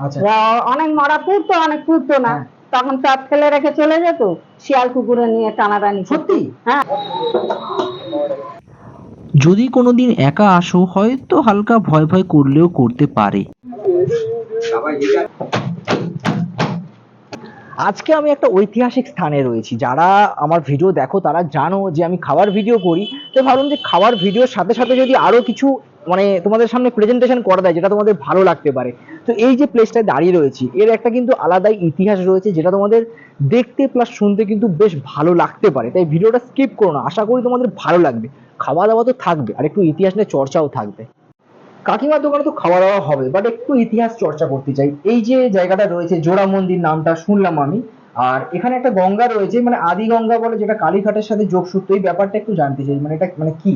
আচ্ছা। অনেক মরা পুড়তো অনেক পুড়তো না। হ্যাঁ। তখন চাপ ফেলে রেখে চলে যেত শিয়াল কুকুরে নিয়ে টানাটানি। সত্যি? হ্যাঁ। যদি কোনোদিন একা আসো হয়তো হালকা ভয় ভয় করলেও করতে পারে। আজকে আমি একটা ঐতিহাসিক স্থানে রয়েছি। যারা আমার ভিডিও দেখো তারা জানো যে আমি খাবার ভিডিও করি। তো ভাবলাম যে খাবার ভিডিওর সাথে সাথে যদি আরও কিছু মানে তোমাদের সামনে প্রেজেন্টেশন করা যায় যেটা তোমাদের ভালো লাগতে পারে। তো এই যে প্লেসটায় দাঁড়িয়ে রয়েছি, এর একটা কিন্তু আলাদাই ইতিহাস রয়েছে, যেটা তোমাদের দেখতে প্লাস শুনতে কিন্তু বেশ ভালো লাগতে পারে। তাই ভিডিওটা স্কিপ করো না, আশা করি তোমাদের ভালো লাগবে। খাওয়া দাওয়া তো থাকবে, আর একটু ইতিহাস নিয়ে চর্চাও থাকবে। কাকিমার দোকানে তো খাওয়া দাওয়া হবে বাট একটু ইতিহাস চর্চা করতে চাই। এই যে জায়গাটা রয়েছে, জোড়া মন্দির নামটা শুনলাম আমি। আর এখানে একটা গঙ্গা রয়েছে মানে আদি গঙ্গা বলে যেটা কালীঘাটের সাথে যোগসূত্র, এই ব্যাপারটা একটু জানতে চাই মানে এটা মানে কি?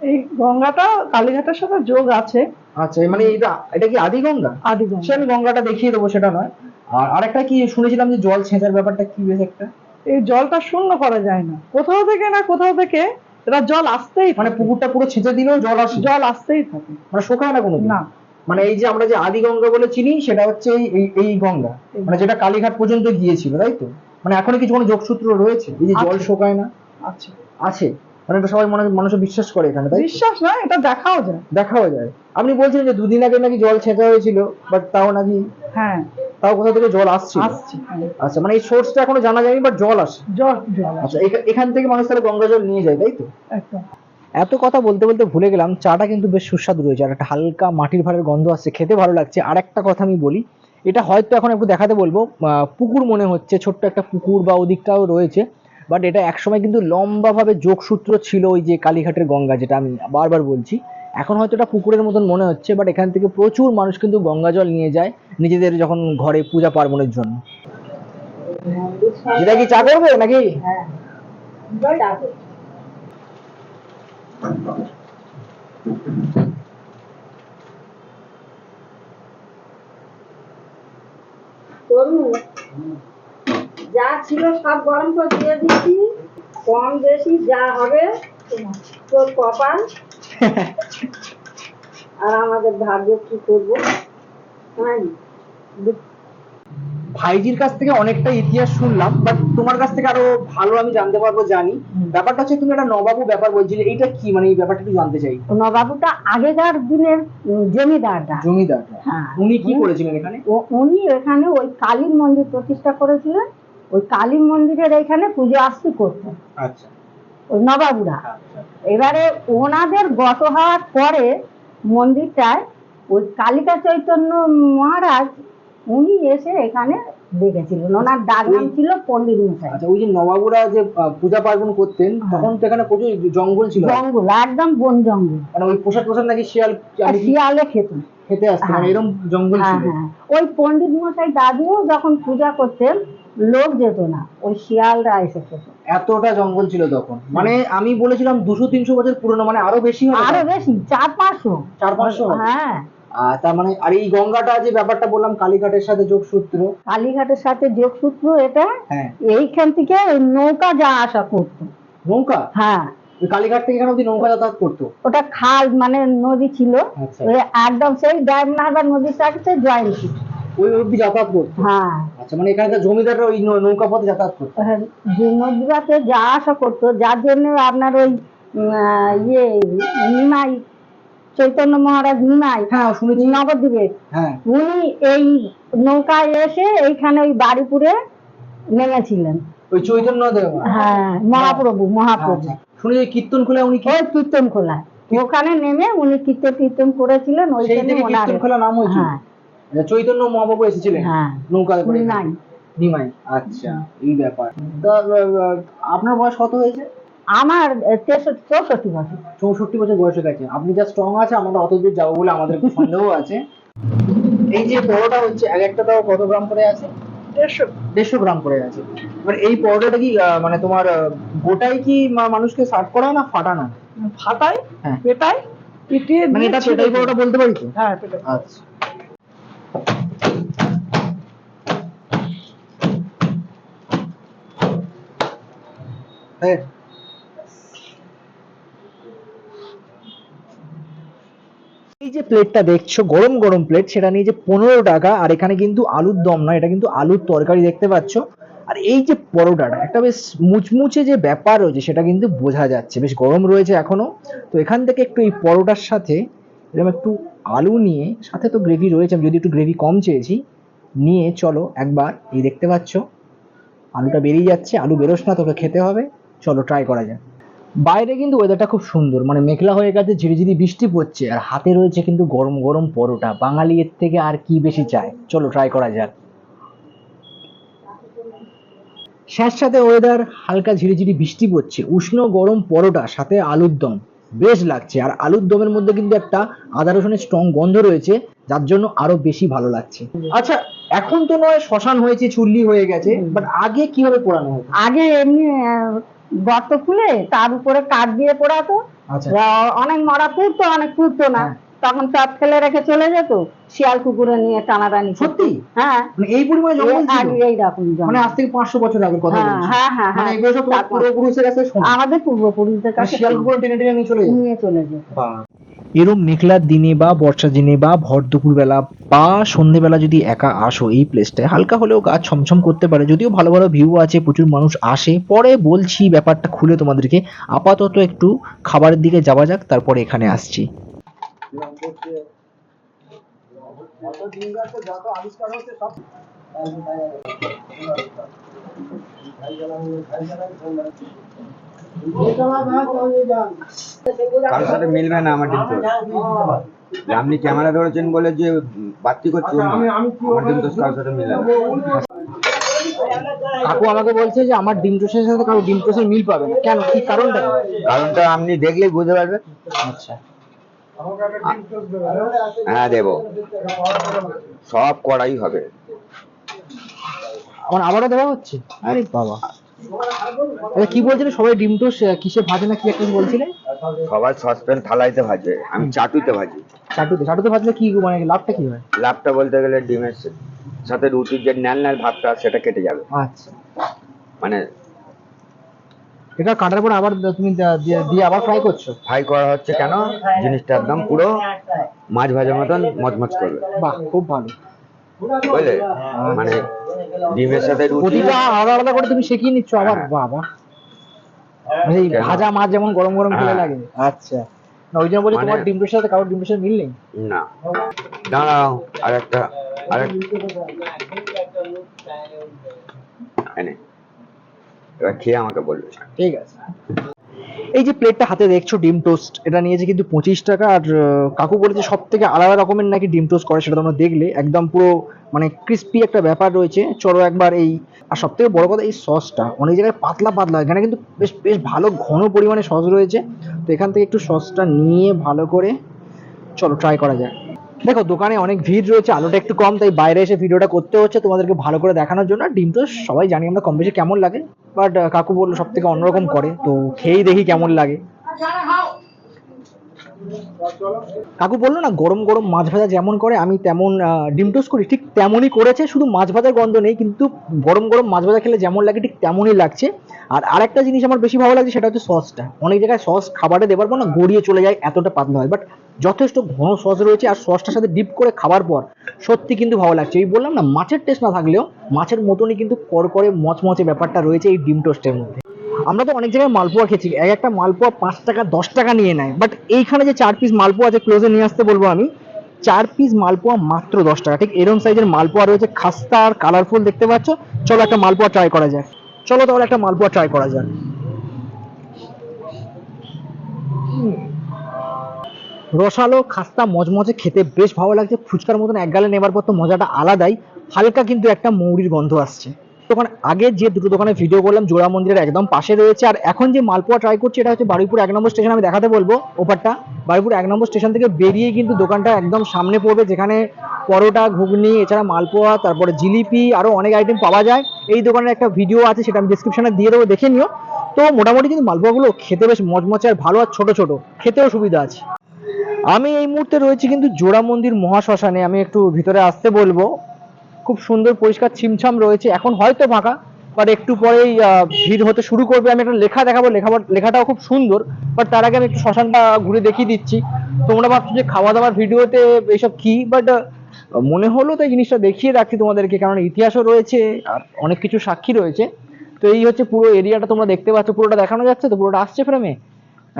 এই গঙ্গাটা কালীঘাটের সাথে যোগ আছে। আচ্ছা মানে এটা এটা কি আদি গঙ্গা আদি গঙ্গা। সে আমি গঙ্গাটা দেখিয়ে দেবো সেটা নয়। আর আরেকটা কি শুনেছিলাম যে জল ছেঁচার ব্যাপারটা কি বেশ একটা? এই জলটা শূন্য করা যায় না। কোথাও থেকে না কোথাও থেকে এটা জল আসতেই মানে পুকুরটা পুরো ছেঁচে দিলেও জল আসে? জল আসতেই থাকে। মানে শোকায় না কোনো না। মানে এই যে আমরা যে আদি গঙ্গা বলে চিনি সেটা হচ্ছে এই- এই গঙ্গা। মানে যেটা কালীঘাট পর্যন্ত গিয়েছিল তাই তো? মানে এখনও কিছু কোনো যোগসূত্র রয়েছে? এই যে জল। শোকায় না? আচ্ছা আছে। মানে এটা সবাই মনে মানুষ বিশ্বাস করে এখানে তাই বিশ্বাস না এটা দেখাও যায়। দেখাও যায়। আপনি বলছেন যে দুদিন আগে নাকি জল ছেঁচা হয়েছিল বাট তাও নাকি হ্যাঁ। তাও কোথা থেকে জল আসছে আসছে হ্যাঁ। আচ্ছা মানে এই সোর্সটা এখনও জানা যায়নি বাট জল আসে। জল জল আচ্ছা এখান থেকে মানুষ তাহলে গঙ্গা জল নিয়ে যায় তাই তো? একদম। এত কথা বলতে বলতে ভুলে গেলাম চাটা কিন্তু বেশ সুস্বাদু রয়েছে আর একটা হালকা মাটির ভাড়ের গন্ধ আসছে খেতে ভালো লাগছে। আর একটা কথা আমি বলি এটা হয়তো এখন একটু দেখাতে বলব পুকুর মনে হচ্ছে ছোট্ট একটা পুকুর বা ওদিকটাও রয়েছে। বাট এটা একসময় কিন্তু লম্বাভাবে যোগসূত্র ছিল ওই যে কালীঘাটের গঙ্গা, যেটা আমি বারবার বলছি। এখন হয়তো এটা পুকুরের মতন মনে হচ্ছে বাট এখান থেকে প্রচুর মানুষ কিন্তু গঙ্গা জল নিয়ে যায় নিজেদের যখন ঘরে পূজা পার্বণের জন্য। এটা কি চা করবে নাকি? যা ছিল সব গরম করে দিয়ে দিচ্ছি। কম বেশি যা হবে তোর কপাল। আর আমাদের ভাগ্য কি করব? হ্যাঁ? ভাইজির কাছ থেকে অনেকটা ইতিহাস শুনলাম বাট তোমার কাছ থেকে আরও ভালো আমি জানতে পারব জানি। ব্যাপারটা হচ্ছে তুমি একটা নবাবু ব্যাপার বলছিলে এইটা কি? মানে এই ব্যাপারটা একটু জানতে চাই। নবাবুটা আগেকার দিনের উম, জমিদাররা। জমিদার হ্যাঁ। উনি কি করেছিলেন এখানে? উনি এখানে ওই কালীর মন্দির প্রতিষ্ঠা করেছিলেন। ওই কালী মন্দিরের এখানে পুজো আস্তি করতেন আচ্ছা। ওই নবাবুরা। এবারে ওনাদের গত হওয়ার পরে মন্দিরটায় ওই কালিকা চৈতন্য মহারাজ উনি এসে এখানে দেখেছিলেন। ওনার ডাক নাম ছিল পণ্ডিত মশাই। আচ্ছা ওই যে নবাবুরা যে পূজা পার্বণ করতেন হ্যাঁ। তখন তো এখানে প্রচুর জঙ্গল ছিল। জঙ্গল একদম বন জঙ্গল। মানে ওই পোশাক পোশাক নাকি শিয়াল আর শিয়ালে খেত। খেতে আসতো মানে হ্যাঁ। এরকম জঙ্গল হ্যাঁ ছিল। হ্যাঁ। ওই পণ্ডিত মশাই দাদুও যখন পূজা করতেন লোক যেত না ওই শিয়ালরা এসে খেত। এতটা জঙ্গল ছিল তখন। মানে আমি বলেছিলাম দুশো তিনশো বছর পুরনো মানে আরও বেশি আরও বেশি চার পাঁচশো। চার পাঁচশো? হ্যাঁ। তার মানে আর এই গঙ্গাটা যে ব্যাপারটা বললাম কালীঘাটের সাথে যোগসূত্র। কালীঘাটের সাথে যোগসূত্র এটা হ্যাঁ। এইখান থেকে নৌকা যা আসা করতো। নৌকা? হ্যাঁ। কালীঘাট থেকে এখানে অব্দি নৌকা যাতায়াত করতো? ওটা খাল মানে নদী ছিল। আচ্ছা। একদম সেই ডায়মনাহার নদীর সাথে জয়েন্ট ছিল ওই অব্দি যাতায়াত করতো। হ্যাঁ। আচ্ছা মানে এখানকার জমিদাররা ওই নৌকা পথে যাতায়াত করতো। হ্যাঁ, যে যা আসা করতো যার জন্য আপনার ওই ইয়ে নিমাই চৈতন্য মহারাজ নিমাই হ্যাঁ শুনেছি। নবদ্বীপের হ্যাঁ। উনি এই নৌকায় এসে এইখানে ওই বাড়িপুরে নেমেছিলেন। ওই চৈতন্য দেব হ্যাঁ মহাপ্রভু মহাপ্রভু। আচ্ছা। শুনেছি কীর্তন খোলা উনি ওই কীর্তন খোলা ওখানে নেমে উনি কীর্তন কীর্তন করেছিলেন ওইখানে ওনার কীর্তন খোলা নাম হয়েছে হ্যাঁ। আচ্ছা, চৈতন্য মহাপ্রভু এসেছিলেন? হ্যাঁ। নৌকা করে? নিমাই। নিমাই আচ্ছা এই ব্যাপার। তা আপনার বয়স কত হয়েছে? আমার তেষট্টি চৌষট্টি বছর। চৌষট্টি বছর বয়স হয়ে গেছে। আপনি যা স্ট্রং আছে আমরা অত দূর যাব বলে আমাদের সন্দেহ আছে। এই যে পরোটা হচ্ছে এক একটা তাও কত গ্রাম করে আছে? দেড়শো। দেড়শো গ্রাম করে আছে। এবার এই পরোটাটা কি আহ, মানে তোমার আহ, গোটাই কি মানুষকে সার্ভ করা না ফাটা না ফাটাই হ্যাঁ। পেটাই পিটিয়ে মানে এটা পেটাই পরোটা বলতে পারি তো? হ্যাঁ পেটাই। আচ্ছা। হ্যাঁ। এই যে প্লেটটা দেখছ, গরম গরম প্লেট, সেটা নিয়ে যে পনেরো টাকা, আর এখানে কিন্তু আলুর দম নয়, এটা কিন্তু আলুর তরকারি দেখতে পাচ্ছ। আর এই যে পরোটাটা, একটা বেশ মুচমুচে যে ব্যাপার রয়েছে, সেটা কিন্তু বোঝা যাচ্ছে। বেশ গরম রয়েছে এখনও। তো এখান থেকে একটু এই পরোটার সাথে, এরকম একটু আলু নিয়ে, সাথে তো গ্রেভি রয়েছে, আমি যদি একটু গ্রেভি কম চেয়েছি, নিয়ে চলো একবার। এই দেখতে পাচ্ছ, আলুটা বেরিয়ে যাচ্ছে, আলু বেরোস না, তোকে খেতে হবে। চলো ট্রাই করা যাক। বাইরে কিন্তু ওয়েদারটা খুব সুন্দর মানে মেঘলা হয়ে গেছে ঝিরিঝিরি বৃষ্টি পড়ছে আর হাতে রয়েছে কিন্তু গরম গরম পরোটা। বাঙালি এর থেকে আর কি বেশি চায়? চলো ট্রাই করা যাক। স্যাঁত সাথে ওয়েদার হালকা ঝিরিঝিরি বৃষ্টি পড়ছে উষ্ণ গরম পরোটা সাথে আলুর দম। বেশ লাগছে আর আলুর দমের মধ্যে কিন্তু একটা আদা রসুনের স্ট্রং গন্ধ রয়েছে যার জন্য আরও বেশি ভালো লাগছে। আচ্ছা এখন তো নয় শ্মশান হয়েছে চুল্লি হয়ে গেছে বাট আগে কীভাবে পোড়ানো হতো? আগে এমনি গর্ত খুলে তার উপরে কাঠ দিয়ে পোড়াতো। আচ্ছা। অনেক মরা পুড়তো অনেক পুড়তো না। হ্যাঁ। তখন চাঁদ ফেলে রেখে চলে যেত শিয়াল কুকুরে নিয়ে টানা টানি সত্যি? হ্যাঁ। মানে এই পরিমাণে জঙ্গল এই ছিল? এই রকম মানে আজ থেকে পাঁচশো বছর আগের কথা হ্যাঁ হ্যাঁ হ্যাঁ মানে হ্যাঁ। এগুলো সব পূর্বপুরুষের কাছে আমাদের পূর্বপুরুষদের মানে কাছে শিয়াল কুকুর টেনে টেনে নিয়ে চলে নিয়ে চলে যেত। এরম মেঘলার দিনে বা বর্ষার দিনে বা ভর দুপুরবেলা বা সন্ধেবেলা যদি একা আসো এই প্লেসটায় হালকা হলেও গা ছমছম করতে পারে। যদিও ভালো ভালো ভিউ আছে, প্রচুর মানুষ আসে। পরে বলছি ব্যাপারটা খুলে তোমাদেরকে। আপাতত একটু খাবারের দিকে যাওয়া যাক, তারপরে এখানে আসছি। কারোর সাথে মিলবে না আমার ডিম টোস্ট আপনি ক্যামেরা ধরেছেন বলে যে বাড়তি করছি। আমার ডিম টোস্ট কারোর সাথে মিলবে না। কাকু আমাকে বলছে যে আমার ডিম টোস্টের সাথে কারও ডিম টোস্টের মিল পাবে না। কেন? কি কারণটা? কারণটা আপনি দেখলেই বুঝতে পারবেন আচ্ছা। হ্যাঁ দেব। সব করাই হবে। আমার আবারও দেওয়া হচ্ছে? আরে বাবা। কি বলছিলে? সবাই ডিম কিসে ভাজে না কি একটা বলছিলে? সবাই সসপ্যান থালাইতে ভাজে আমি চাটুতে ভাজি। চাটুতে চাটুতে ভাজলে কি মানে লাভটা কি হয়? লাভটা বলতে গেলে ডিমের সাথে রুটির যে ন্যাল ন্যাল ভাবটা সেটা কেটে যাবে। আচ্ছা। মানে এটা কাটার পর আবার তুমি দিয়ে আবার ফ্রাই করছ? ফ্রাই করা হচ্ছে কেন? জিনিসটা একদম পুরো মাছ ভাজার মতন মচমচ করবে। বাহ খুব ভালো। বুঝলে? মানে ডিমের সাথে রুটি। প্রতিটা আলাদা আলাদা করে তুমি শিখিয়ে নিচ্ছ আবার হ্যাঁ। বাবা। মানে এই ভাজা মাছ যেমন গরম গরম খেলে হ্যাঁ। লাগে। আচ্ছা। না ওই জন্য বলি মানে- তোমার ডিম টোস্টের সাথে কারোর ডিম টোস্টের মিল নেই? না। দাঁড়াও আর একটা আর এনে এবার খেয়ে আমাকে বলবে। ঠিক আছে। এই যে প্লেটটা হাতে দেখছ, ডিম টোস্ট এটা নিয়েছে কিন্তু পঁচিশ টাকা আর কাকু বলেছে সব থেকে আলাদা রকমের নাকি ডিম টোস্ট করে, সেটা তোমরা দেখলে। একদম পুরো মানে ক্রিস্পি একটা ব্যাপার রয়েছে। চলো একবার এই, আর সব থেকে বড় কথা এই সসটা অনেক জায়গায় পাতলা পাতলা, এখানে কিন্তু বেশ বেশ ভালো ঘন পরিমাণে সস রয়েছে। তো এখান থেকে একটু সসটা নিয়ে ভালো করে চলো ট্রাই করা যায় দেখো, দোকানে অনেক ভিড় রয়েছে, আলোটা একটু কম, তাই বাইরে এসে ভিডিওটা করতে হচ্ছে তোমাদেরকে ভালো করে দেখানোর জন্য। ডিম তো সবাই জানি আমরা কম বেশি কেমন লাগে। বাট কাকু বলল সব থেকে অন্যরকম করে, তো খেয়েই দেখি কেমন লাগে। কাকু বলল না, গরম গরম মাছ ভাজা যেমন করে, আমি তেমন ডিম টোস্ট করি, ঠিক তেমনই করেছে, শুধু মাছ ভাজার গন্ধ নেই, কিন্তু গরম গরম মাছ ভাজা খেলে যেমন লাগে, ঠিক তেমনই লাগছে। আর আরেকটা জিনিস আমার বেশি ভালো লাগছে সেটা হচ্ছে সসটা। অনেক জায়গায় সস খাবারে দেবার পর না গড়িয়ে চলে যায়, এতটা পাতলা হয়। বাট যথেষ্ট ঘন সস রয়েছে আর সসটার সাথে ডিপ করে খাবার পর সত্যি কিন্তু ভালো লাগছে। এই বললাম না, মাছের টেস্ট না থাকলেও মাছের মতনই কিন্তু করকরে মচমচে ব্যাপারটা রয়েছে এই ডিম টোস্টের মধ্যে। আমরা তো অনেক জায়গায় মালপোয়া খেয়েছি। এক একটা মালপোয়া পাঁচ টাকা, দশ টাকা নিয়ে নেয়। বাট এইখানে যে চার পিস মালপোয়া আছে ক্লোজে নিয়ে আসতে বলব আমি, চার পিস মালপোয়া মাত্র দশ টাকা। ঠিক এরম সাইজের মালপোয়া রয়েছে, খাস্তা আর কালারফুল দেখতে পাচ্ছ। চলো একটা মালপোয়া ট্রাই করা যাক। চলো তাহলে একটা মালপোয়া ট্রাই করা যাক। রসালো, খাস্তা, মজমজে খেতে বেশ ভালো লাগছে। ফুচকার মতন এক গালে নেবার পর তো মজাটা আলাদাই। হালকা কিন্তু একটা মৌরির গন্ধ আসছে। তখন আগে যে দুটো দোকানে ভিডিও করলাম, জোড়া মন্দিরের একদম পাশে রয়েছে। আর এখন যে মালপোয়া ট্রাই করছি, এটা হচ্ছে বারুইপুর এক নম্বর স্টেশন আমি দেখাতে বলব ওপারটা। বারুইপুর এক নম্বর স্টেশন থেকে বেরিয়ে কিন্তু দোকানটা একদম সামনে পড়বে, যেখানে পরোটা, ঘুগনি, এছাড়া মালপোয়া, তারপরে জিলিপি, আরও অনেক আইটেম পাওয়া যায়। এই দোকানের একটা ভিডিও আছে, সেটা আমি ডিসক্রিপশনে দিয়ে দেবো, দেখে নিও। তো মোটামুটি কিন্তু মালপোয়াগুলো খেতে বেশ মজমচে আর ভালো আর ছোট ছোট, খেতেও সুবিধা আছে। আমি এই মুহূর্তে রয়েছি কিন্তু জোড়া মন্দির মহাশ্মশানে, আমি একটু ভিতরে আসতে বলব। খুব সুন্দর পরিষ্কার ছিমছাম রয়েছে। এখন হয়তো ফাঁকা বাট একটু পরেই ভিড় হতে শুরু করবে। আমি একটা লেখা দেখাবো লেখা লেখাটাও খুব সুন্দর বাট তার আগে আমি একটু শ্মশানটা ঘুরে দেখিয়ে দিচ্ছি। তোমরা ভাবছ যে খাওয়া দাওয়ার ভিডিওতে এইসব কি? বাট মনে হলো তাই জিনিসটা দেখিয়ে রাখছি তোমাদেরকে, কারণ ইতিহাসও রয়েছে, আর অনেক কিছু সাক্ষী রয়েছে। তো এই হচ্ছে পুরো এরিয়াটা তোমরা দেখতে পাচ্ছ, পুরোটা দেখানো যাচ্ছে তো, পুরোটা আসছে ফ্রেমে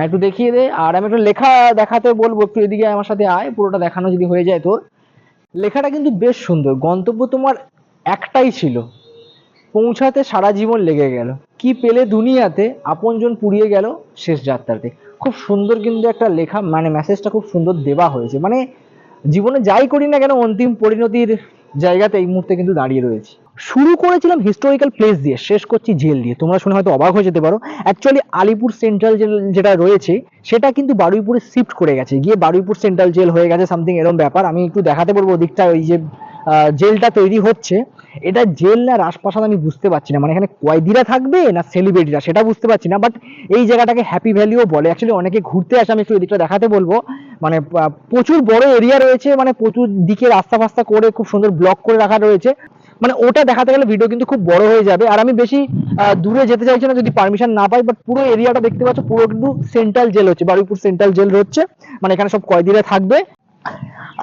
একটু দেখিয়ে দে, আর আমি একটু লেখা দেখাতে বলব, একটু এদিকে আমার সাথে আয়, পুরোটা দেখানো যদি হয়ে যায় তোর। লেখাটা কিন্তু বেশ সুন্দর। গন্তব্য তোমার একটাই ছিল। পৌঁছাতে সারা জীবন লেগে গেল। কি পেলে দুনিয়াতে, আপনজন পুড়িয়ে গেল শেষ যাত্রাতে। খুব সুন্দর কিন্তু একটা লেখা মানে মেসেজটা খুব সুন্দর দেওয়া হয়েছে। মানে জীবনে যাই করি না কেন, অন্তিম পরিণতির জায়গাতে এই মুহূর্তে কিন্তু দাঁড়িয়ে রয়েছে। শুরু করেছিলাম হিস্টোরিক্যাল প্লেস দিয়ে, শেষ করছি জেল দিয়ে। তোমরা শুনে হয়তো অবাক হয়ে যেতে পারো। অ্যাকচুয়ালি আলিপুর সেন্ট্রাল জেল যেটা রয়েছে, সেটা কিন্তু বারুইপুরে শিফট করে গেছে। গিয়ে বারুইপুর সেন্ট্রাল জেল হয়ে গেছে সামথিং এরকম ব্যাপার। আমি একটু দেখাতে বলব ওদিকটা, ওই যে জেলটা তৈরি হচ্ছে। এটা জেল না, রাজপ্রাসাদ আমি বুঝতে পারছি না। মানে এখানে কয়েদিরা থাকবে না সেলিব্রিটিরা সেটা বুঝতে পারছি না। বাট এই জায়গাটাকে হ্যাপি ভ্যালিও বলে। অ্যাকচুয়ালি অনেকে ঘুরতে আসে, আমি একটু এদিকটা দেখাতে বলব। মানে প্রচুর বড় এরিয়া রয়েছে। মানে প্রচুর দিকে রাস্তা ফাস্তা করে, খুব সুন্দর ব্লক করে রাখা রয়েছে। মানে ওটা দেখাতে গেলে ভিডিও কিন্তু খুব বড় হয়ে যাবে। আর আমি বেশি দূরে যেতে চাইছি না যদি পারমিশন না পাই বাট পুরো এরিয়াটা দেখতে পাচ্ছ, পুরো কিন্তু সেন্ট্রাল জেল হচ্ছে। বারুইপুর সেন্ট্রাল জেল হচ্ছে। মানে এখানে সব কয়েদিরা থাকবে।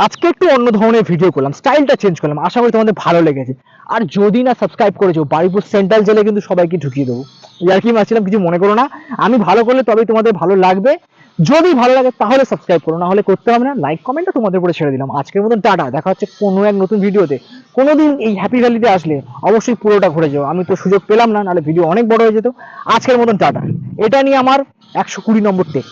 আজকে একটু অন্য ধরনের ভিডিও করলাম স্টাইলটা চেঞ্জ করলাম। আশা করি তোমাদের ভালো লেগেছে। আর যদি না সাবস্ক্রাইব করেছ, বারুইপুর সেন্ট্রাল জেলে কিন্তু সবাইকে ঢুকিয়ে দেবো। ইয়ার কি মারছিলাম, কিছু মনে করো না। আমি ভালো করলে তবেই তোমাদের ভালো লাগবে। যদি ভালো লাগে তাহলে সাবস্ক্রাইব করো না হলে করতে হবে না লাইক কমেন্টটা তোমাদের উপরে ছেড়ে দিলাম। আজকের মতন টাটা, দেখা হচ্ছে কোনো এক নতুন ভিডিওতে কোনোদিন এই হ্যাপি ভ্যালিতে আসলে অবশ্যই পুরোটা ঘুরে যাও। আমি তো সুযোগ পেলাম না, নাহলে ভিডিও অনেক বড় হয়ে যেত। আজকের মতন টাটা। এটা নিয়ে আমার একশো কুড়ি নম্বর টেক